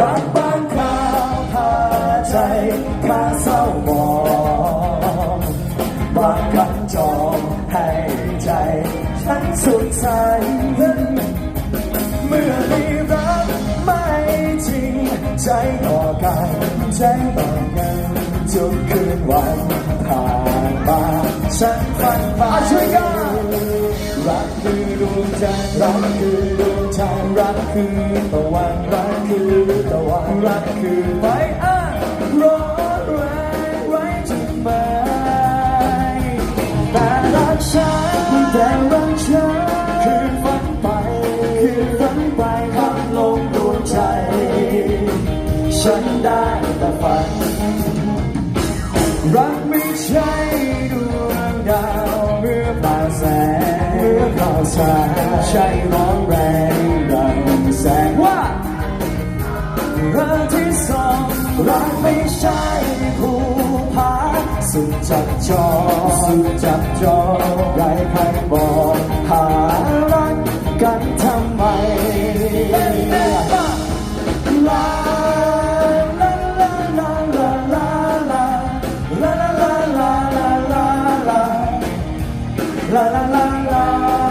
รักบางคราวพาใจข้าเศร้าหมองบางครั้งจองให้ใจฉันสุดใสเมื่อมีรักไม่จริง ใจต่อกันใจต่อกันทุกคืนวันผ่านมาฉันฝันไปช่วยกันรักคือดวงใจรักคือดวงใจ รักคือตะวันรักคือตะวันรักคือไฟอะร้อนแรงไว้จุดหมายแต่รักฉันแต่รักฉันคือฝันไปคือฝันไปขับลงดวงใจ ฉันได้แต่ฝัน รักไม่ใช่ดวงดาวเมื่อปลาแสงเมื่อข่าวสารใช่ร้อนแรง รักที่สองรักไม่ใช่ภูผาสุดจับจองสุดจับจองใครใครบอกหารักกันทำไมลาลาลาลาลาลาลาลาลาลาลาลาลาลาลาลาลาลาลา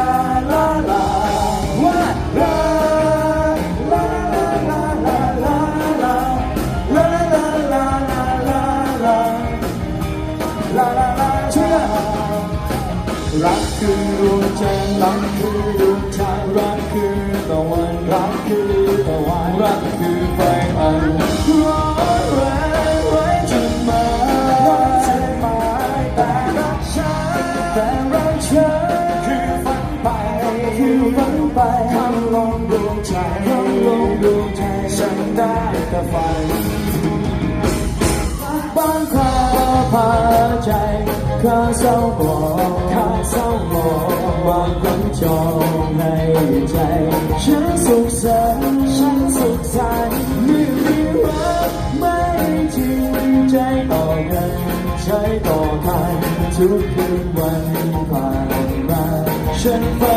รักคือดวงจันทร์รักคือดวงชายรักคือตะวันรักคือตะวันรักคือไฟอันร้อนแรงไว้จุดหมายจุดหมาแต่รักฉันแต่รักฉันคือฝันไปคือฝันไปคำลงดวงใจคำลงดวงใจฉันได้แต่ฝันบางคราวพาใจ ข้าเศร้าหมองข้าเศร้าหมองบางครั้งจองในใจ ฉันสุขสันต์ฉันสุขสันต์ไม่มีรักไม่จริงใจต่อกันใจต่อกันทุกคืนวันผ่านมาฉันฝัน